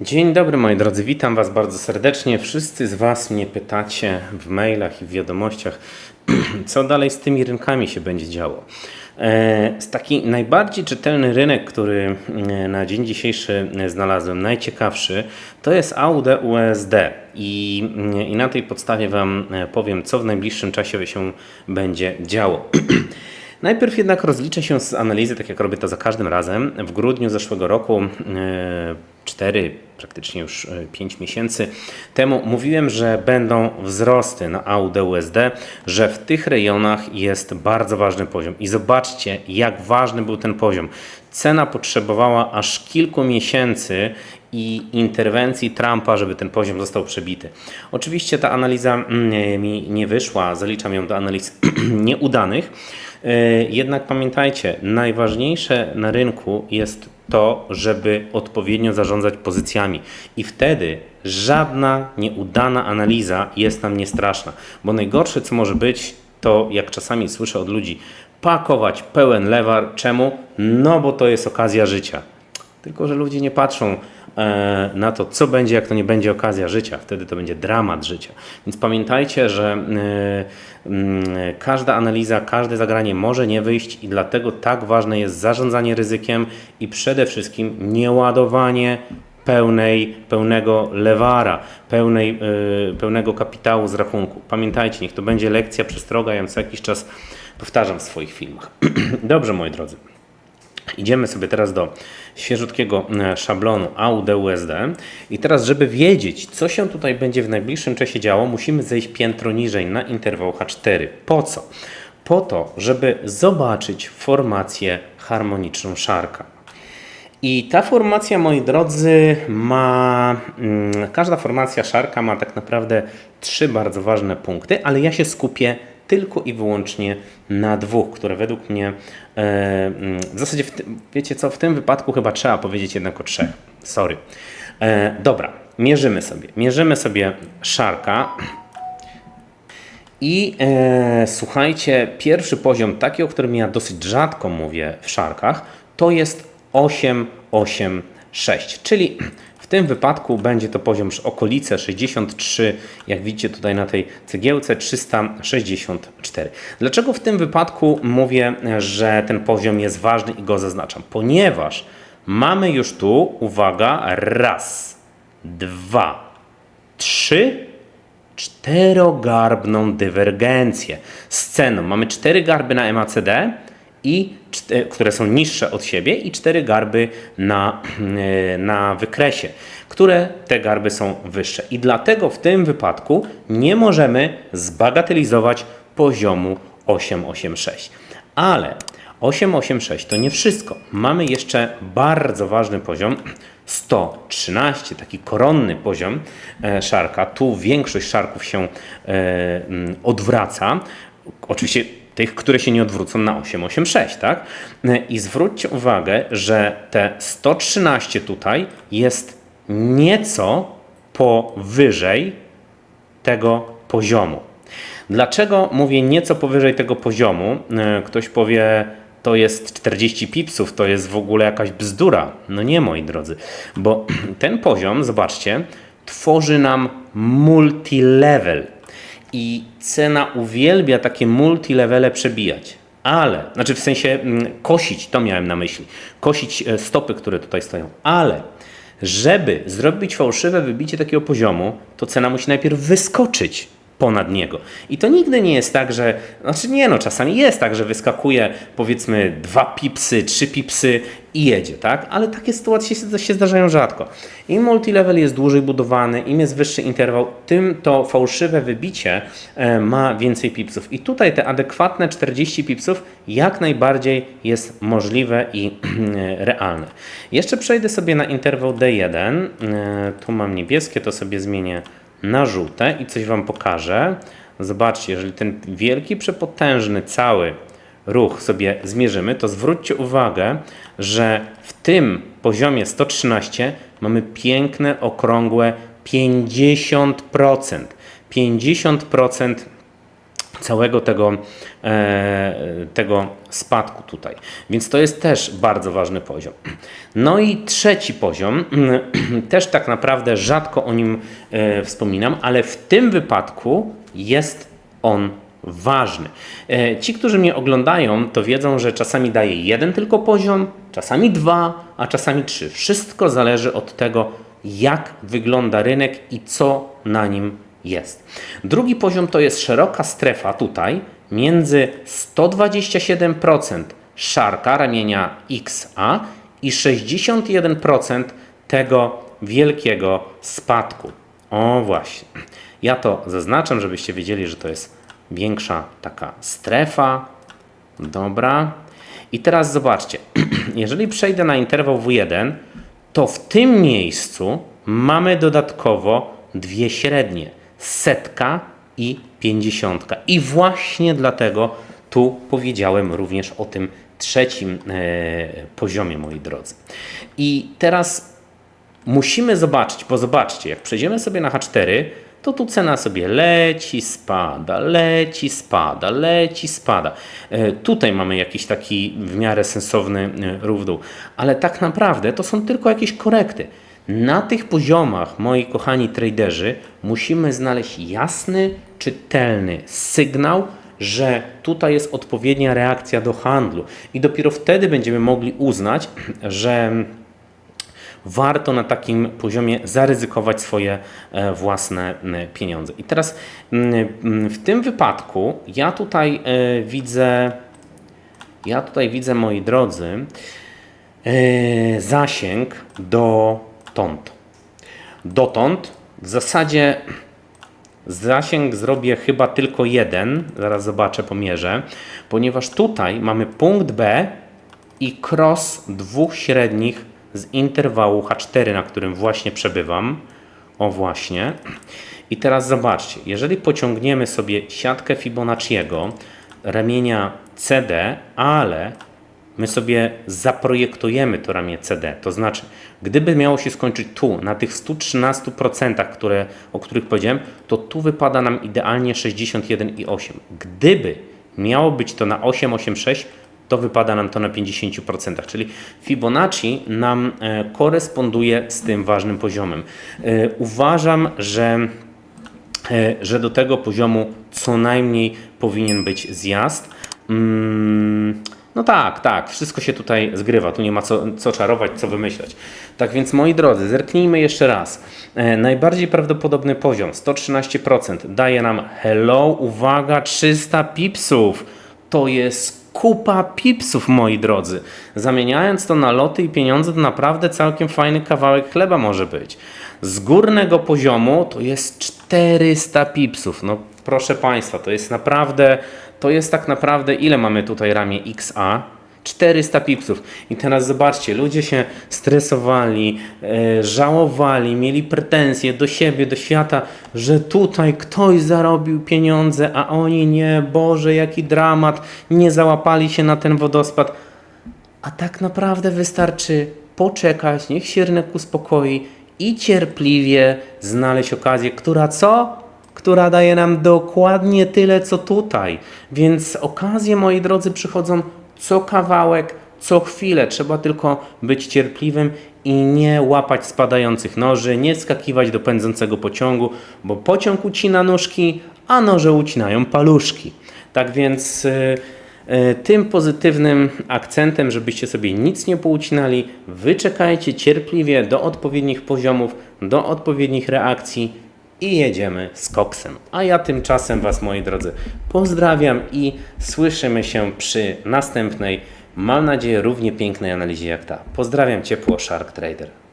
Dzień dobry moi drodzy, witam Was bardzo serdecznie. Wszyscy z Was mnie pytacie w mailach i w wiadomościach, co dalej z tymi rynkami się będzie działo. E, z Taki najbardziej czytelny rynek, który e, na dzień dzisiejszy e, znalazłem, najciekawszy, to jest AUD USD. I, mm, I na tej podstawie Wam powiem, co w najbliższym czasie się będzie działo. Najpierw jednak rozliczę się z analizy, tak jak robię to za każdym razem. W grudniu zeszłego roku, 4, praktycznie już 5 miesięcy temu, mówiłem, że będą wzrosty na AUD USD, że w tych rejonach jest bardzo ważny poziom. I zobaczcie, jak ważny był ten poziom. Cena potrzebowała aż kilku miesięcy i interwencji Trumpa, żeby ten poziom został przebity. Oczywiście ta analiza mm, mi nie wyszła, zaliczam ją do analiz nieudanych. E, Jednak pamiętajcie, najważniejsze na rynku jest to, żeby odpowiednio zarządzać pozycjami. I wtedy żadna nieudana analiza jest nam niestraszna. Bo najgorsze, co może być, to jak czasami słyszę od ludzi, pakować pełen lewar. Czemu? No bo to jest okazja życia. Tylko, że ludzie nie patrzą e, na to, co będzie, jak to nie będzie okazja życia. Wtedy to będzie dramat życia. Więc pamiętajcie, że e, mm, każda analiza, każde zagranie może nie wyjść i dlatego tak ważne jest zarządzanie ryzykiem i przede wszystkim nieładowanie pełnej, pełnego lewara, pełnej, e, pełnego kapitału z rachunku. Pamiętajcie, niech to będzie lekcja przestroga, ja co jakiś czas powtarzam w swoich filmach. Dobrze, moi drodzy. Idziemy sobie teraz do świeżutkiego e, szablonu AUD USD i teraz, żeby wiedzieć, co się tutaj będzie w najbliższym czasie działo, musimy zejść piętro niżej na interwał H4. Po co? Po to, żeby zobaczyć formację harmoniczną szarka. I ta formacja, moi drodzy, ma. mm, Każda formacja szarka ma tak naprawdę trzy bardzo ważne punkty, ale ja się skupię tylko i wyłącznie na dwóch, które według mnie. E, mm, w zasadzie, w tym, wiecie co, w tym wypadku chyba trzeba powiedzieć jednak o trzech. Sorry. E, dobra, mierzymy sobie. Mierzymy sobie szarka. I e, słuchajcie, pierwszy poziom, taki, o którym ja dosyć rzadko mówię w szarkach, to jest 886, czyli w tym wypadku będzie to poziom okolice 63, jak widzicie tutaj na tej cegiełce 364. Dlaczego w tym wypadku mówię, że ten poziom jest ważny i go zaznaczam? Ponieważ mamy już tu, uwaga, raz, dwa, trzy, czterogarbną dywergencję z ceną. Mamy cztery garby na MACD, i, które są niższe od siebie i cztery garby na, na wykresie, które te garby są wyższe. I dlatego w tym wypadku nie możemy zbagatelizować poziomu 886. Ale 886 to nie wszystko. Mamy jeszcze bardzo ważny poziom 113, taki koronny poziom e, szarka. Tu większość szarków się e, odwraca. Oczywiście tych, które się nie odwrócą na 886, tak? E, I zwróćcie uwagę, że te 113 tutaj jest nieco powyżej tego poziomu. Dlaczego mówię nieco powyżej tego poziomu? E, Ktoś powie, to jest 40 pipsów, to jest w ogóle jakaś bzdura. No nie, moi drodzy, bo ten poziom, zobaczcie, tworzy nam multilevel. I cena uwielbia takie multilevele przebijać. Ale, znaczy w sensie mm, kosić, to miałem na myśli. Kosić e, stopy, które tutaj stoją. Ale, żeby zrobić fałszywe wybicie takiego poziomu, to cena musi najpierw wyskoczyć ponad niego. I to nigdy nie jest tak, że, znaczy nie no, czasami jest tak, że wyskakuje powiedzmy dwa pipsy, trzy pipsy i jedzie, tak? Ale takie sytuacje się, się zdarzają rzadko. Im multilevel jest dłużej budowany, im jest wyższy interwał, tym to fałszywe wybicie e, ma więcej pipsów. I tutaj te adekwatne 40 pipsów jak najbardziej jest możliwe i realne. Jeszcze przejdę sobie na interwał D1. E, tu mam niebieskie, to sobie zmienię na żółte i coś Wam pokażę. Zobaczcie, jeżeli ten wielki, przepotężny cały ruch sobie zmierzymy, to zwróćcie uwagę, że w tym poziomie 113 mamy piękne, okrągłe 50%. 50% całego tego, e, tego spadku tutaj. Więc to jest też bardzo ważny poziom. No i trzeci poziom, też tak naprawdę rzadko o nim e, wspominam, ale w tym wypadku jest on ważny. E, Ci, którzy mnie oglądają, to wiedzą, że czasami daję jeden tylko poziom, czasami dwa, a czasami trzy. Wszystko zależy od tego, jak wygląda rynek i co na nim jest. Drugi poziom to jest szeroka strefa tutaj między 127% szarka ramienia XA i 61% tego wielkiego spadku. O właśnie. Ja to zaznaczam, żebyście wiedzieli, że to jest większa taka strefa. Dobra. I teraz zobaczcie. Jeżeli przejdę na interwał W1, to w tym miejscu mamy dodatkowo dwie średnie. Setka i pięćdziesiątka. I właśnie dlatego tu powiedziałem również o tym trzecim e, poziomie, moi drodzy. I teraz musimy zobaczyć, bo zobaczcie, jak przejdziemy sobie na H4, to tu cena sobie leci, spada, leci, spada, leci, spada. E, Tutaj mamy jakiś taki w miarę sensowny e, dół, ale tak naprawdę to są tylko jakieś korekty. Na tych poziomach, moi kochani traderzy, musimy znaleźć jasny, czytelny sygnał, że tutaj jest odpowiednia reakcja do handlu i dopiero wtedy będziemy mogli uznać, że warto na takim poziomie zaryzykować swoje e, własne pieniądze. I teraz w tym wypadku ja tutaj e, widzę, ja tutaj widzę, moi drodzy, e, zasięg dotąd. Dotąd w zasadzie Zasięg zrobię chyba tylko jeden, zaraz zobaczę, pomierzę, ponieważ tutaj mamy punkt B i cross dwóch średnich z interwału H4, na którym właśnie przebywam. O właśnie. I teraz zobaczcie, jeżeli pociągniemy sobie siatkę Fibonacciego ramienia CD, ale my sobie zaprojektujemy to ramię CD. To znaczy, gdyby miało się skończyć tu, na tych 113%, które, o których powiedziałem, to tu wypada nam idealnie 61,8. Gdyby miało być to na 8,86, to wypada nam to na 50%. Czyli Fibonacci nam e, koresponduje z tym ważnym poziomem. E, uważam, że e, że do tego poziomu co najmniej powinien być zjazd. Mm, no tak, tak, wszystko się tutaj zgrywa, tu nie ma co, co czarować, co wymyślać. Tak więc moi drodzy, zerknijmy jeszcze raz. E, najbardziej prawdopodobny poziom 113% daje nam hello, uwaga, 300 pipsów. To jest kupa pipsów, moi drodzy. Zamieniając to na loty i pieniądze, to naprawdę całkiem fajny kawałek chleba może być. Z górnego poziomu to jest 400 pipsów. No proszę Państwa, to jest naprawdę, to jest tak naprawdę, ile mamy tutaj ramię XA? 400 pipsów. I teraz zobaczcie, ludzie się stresowali, e, żałowali, mieli pretensje do siebie, do świata, że tutaj ktoś zarobił pieniądze, a oni nie. Boże, jaki dramat, nie załapali się na ten wodospad. A tak naprawdę wystarczy poczekać, niech się rynek uspokoi i cierpliwie znaleźć okazję, która co? Która daje nam dokładnie tyle, co tutaj. Więc okazje, moi drodzy, przychodzą co kawałek, co chwilę. Trzeba tylko być cierpliwym i nie łapać spadających noży, nie skakiwać do pędzącego pociągu, bo pociąg ucina nóżki, a noże ucinają paluszki. Tak więc. Yy, tym pozytywnym akcentem, żebyście sobie nic nie poucinali, wyczekajcie cierpliwie do odpowiednich poziomów, do odpowiednich reakcji i jedziemy z koksem. A ja tymczasem Was, moi drodzy, pozdrawiam i słyszymy się przy następnej, mam nadzieję, równie pięknej analizie jak ta. Pozdrawiam ciepło, Shark Trader.